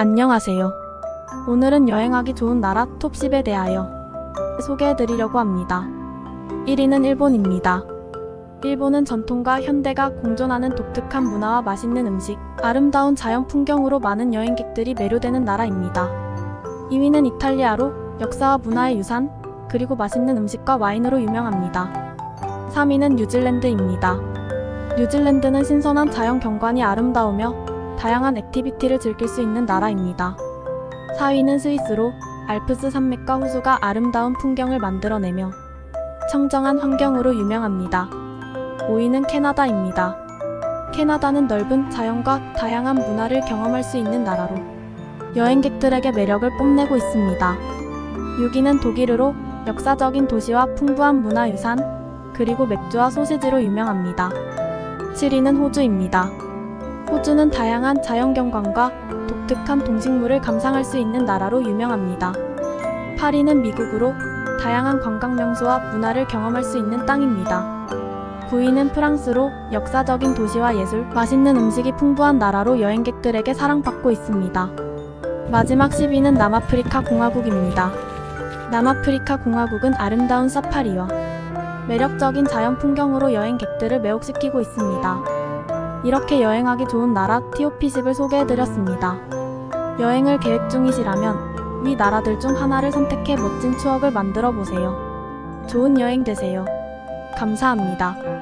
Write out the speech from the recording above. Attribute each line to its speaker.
Speaker 1: 안녕하세요. 오늘은 여행하기 좋은 나라 톱10에 대하여 소개해드리려고 합니다. 1위는 일본입니다. 일본은 전통과 현대가 공존하는 독특한 문화와 맛있는 음식, 아름다운 자연 풍경으로 많은 여행객들이 매료되는 나라입니다. 2위는 이탈리아로 역사와 문화의 유산, 그리고 맛있는 음식과 와인으로 유명합니다. 3위는 뉴질랜드입니다. 뉴질랜드는 신선한 자연 경관이 아름다우며 다양한 액티비티를 즐길 수 있는 나라입니다. 4위는 스위스로 알프스 산맥과 호수가 아름다운 풍경을 만들어내며 청정한 환경으로 유명합니다. 5위는 캐나다입니다. 캐나다는 넓은 자연과 다양한 문화를 경험할 수 있는 나라로 여행객들에게 매력을 뽐내고 있습니다. 6위는 독일으로 역사적인 도시와 풍부한 문화유산, 그리고 맥주와 소시지로 유명합니다. 7위는 호주입니다. 호주는 다양한 자연경관과 독특한 동식물을 감상할 수 있는 나라로 유명합니다. 8위는 미국으로 다양한 관광 명소와 문화를 경험할 수 있는 땅입니다. 9위는 프랑스로 역사적인 도시와 예술, 맛있는 음식이 풍부한 나라로 여행객들에게 사랑받고 있습니다. 마지막 10위는 남아프리카 공화국입니다. 남아프리카 공화국은 아름다운 사파리와 매력적인 자연 풍경으로 여행객들을 매혹시키고 있습니다. 이렇게 여행하기 좋은 나라 티오피십을 소개해드렸습니다. 여행을 계획 중이시라면 위 나라들 중 하나를 선택해 멋진 추억을 만들어 보세요. 좋은 여행 되세요. 감사합니다.